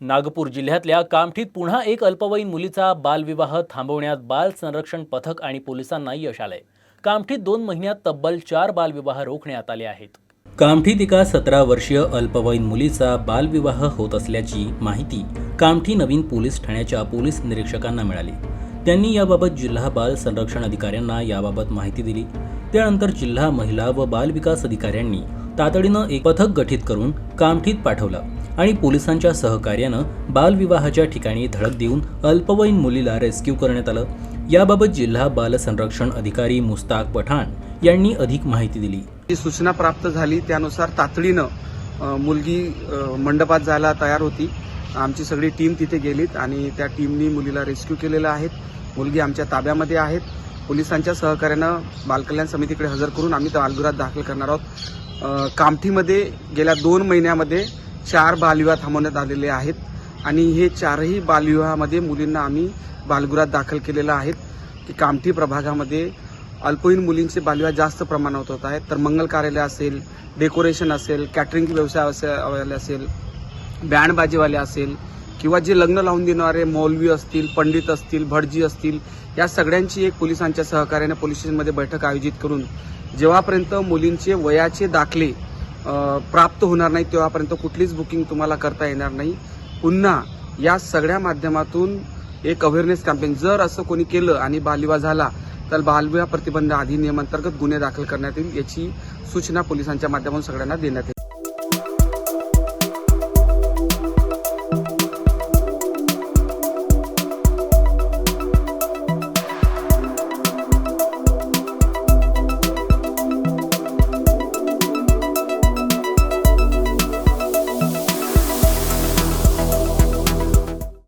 नागपूर जिल्ह्यातल्या कामठीत पुन्हा एक अल्पवयीन मुलीचा बालविवाह थांबवण्यात बाल संरक्षण पथक आणि पोलिसांना यश आलंय. कामठीत दोन महिन्यात तब्बल चार बालविवाह रोखण्यात आले आहेत. कामठीत एका सतरा वर्षीय अल्पवयीन मुलीचा बालविवाह होत असल्याची माहिती कामठी नवीन पोलीस ठाण्याच्या पोलीस निरीक्षकांना मिळाली. त्यांनी याबाबत जिल्हा बाल संरक्षण अधिकाऱ्यांना याबाबत माहिती दिली. त्यानंतर जिल्हा महिला व बालविकास अधिकाऱ्यांनी तातडीनं एक पथक गठीत करून कामठीत पाठवलं. आणि पोलिसांच्या सहकार्यानं बालविवाहाच्या ठिकाणी धडक देऊन अल्पवयीन मुलीला रेस्क्यू करण्यात आलं. याबाबत जिल्हा बाल संरक्षण अधिकारी मुस्ताक पठाण यांनी अधिक माहिती दिली. जी सूचना प्राप्त झाली त्यानुसार तातडीनं मुलगी मंडपात जायला तयार होती. आमची सगळी टीम तिथे गेलीत आणि त्या टीमनी मुलीला रेस्क्यू केलेला आहेत. मुलगी आमच्या ताब्यामध्ये आहेत. पोलिसांच्या सहकार्यानं बालकल्याण समितीकडे हजर करून आम्ही तालगुरात बालगृहात दाखल करणार आहोत. कामठीमध्ये गेल्या दोन महिन्यामध्ये चार बालविवाह थांबवण्यात आलेले आहेत आणि हे चारही बालविवाहामध्ये मुलींना आम्ही बालगृहात दाखल केलेलं आहेत. की कामठी प्रभागामध्ये अल्पवयीन मुलींचे बालविवाह जास्त प्रमाणात होत आहेत. तर मंगल कार्यालय असेल डेकोरेशन असेल कॅटरिंग व्यवसाय असे- वाले असेल बँडबाजीवाले असेल किंवा जे लग्न लावून देणारे मौलवी असतील पंडित असतील भटजी असतील या सगळ्यांची एक पोलिसांच्या सहकार्याने पोलीस स्टेशनमध्ये बैठक आयोजित करून जेव्हापर्यंत मुलींचे वयाचे दाखले प्राप्त होणार नाही तेव्हापर्यंत कुठलीच बुकिंग तुम्हाला करता येणार नाही. पुन्हा या सगळ्या माध्यमातून एक अवेअरनेस कॅम्पेन जर असं कोणी केलं आणि बालविवाह झाला तर बालविवाह प्रतिबंध अधिनियमांतर्गत गुन्हे दाखल करण्यात येईल याची सूचना पोलिसांच्या माध्यमातून सगळ्यांना देण्यात येईल